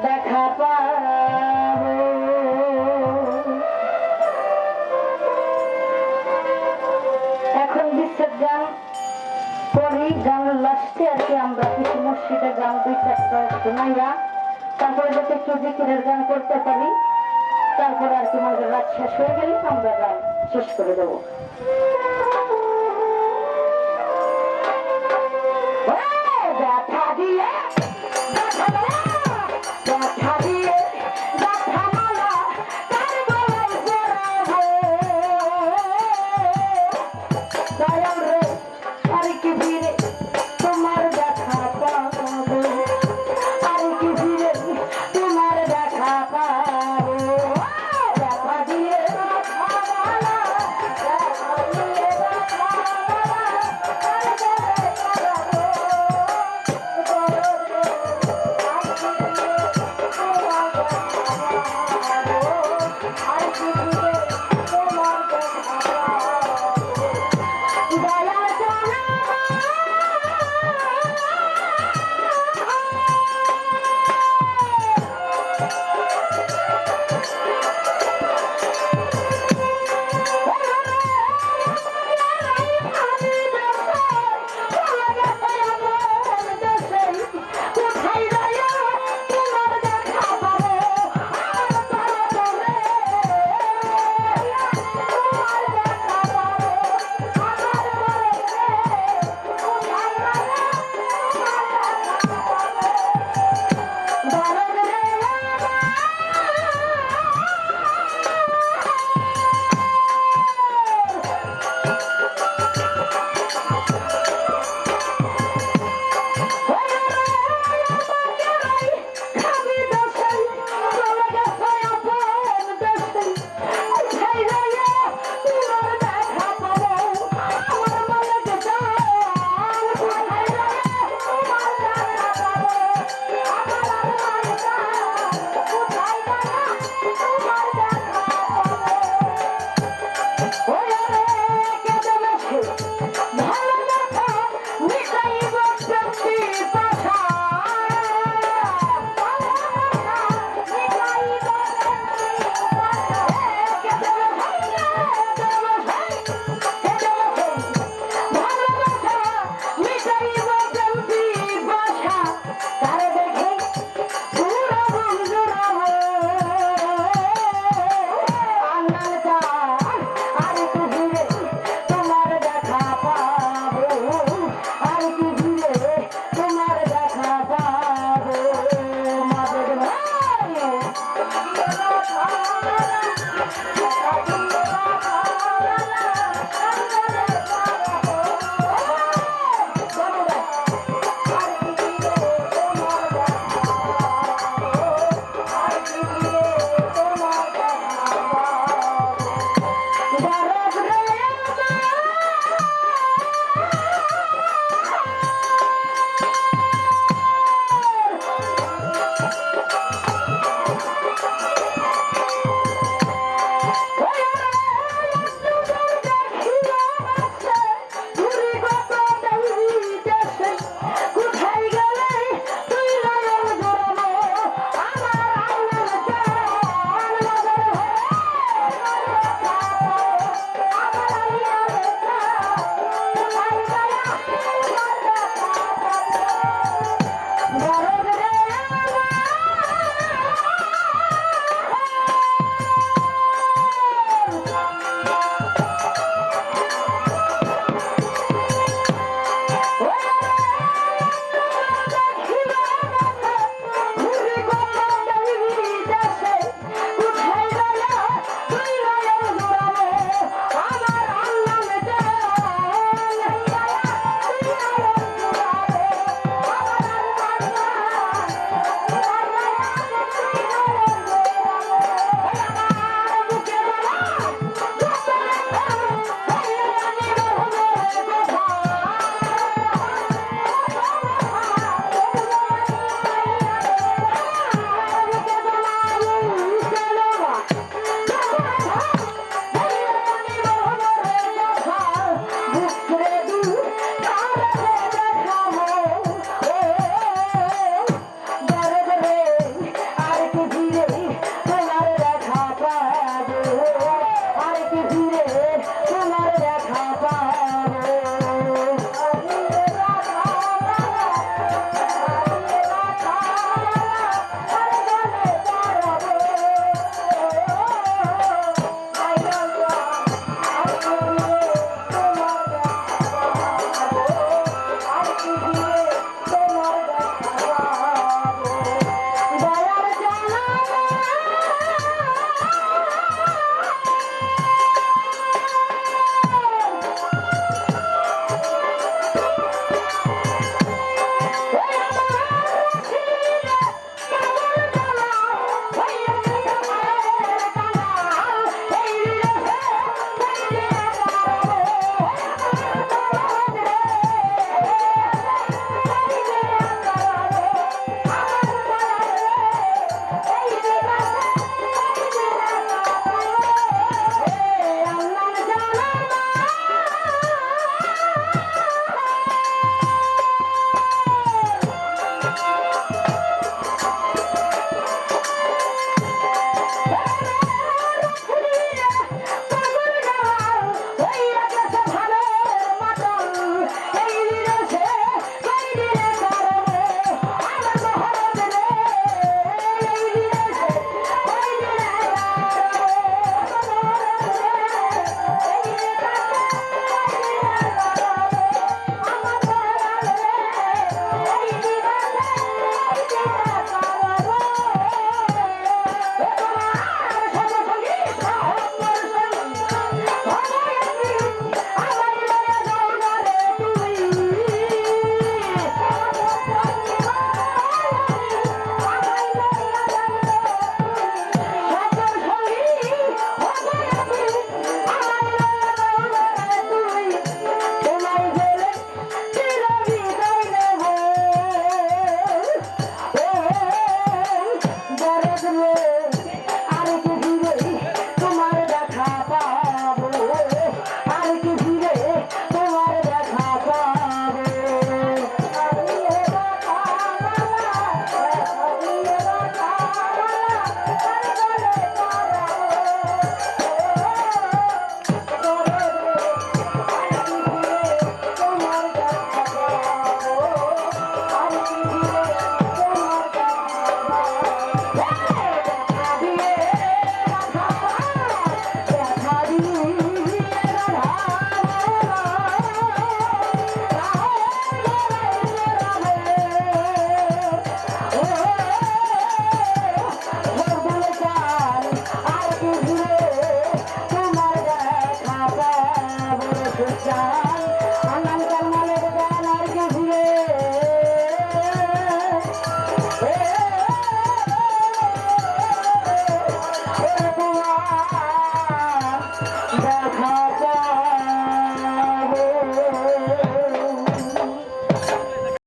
দেখা পাব। এখন বিশ্বের গান পরে গান লাস্টে আর কি আমরা। কিছু মসজিদের গান দুই চারটা শোনাইয়া তারপরে যাতে একটু জিকিরের গান করতে পারি, তারপরে আর কি আমাদের রাত শেষ হয়ে গেলে আমরা গান শেষ করে দেবো।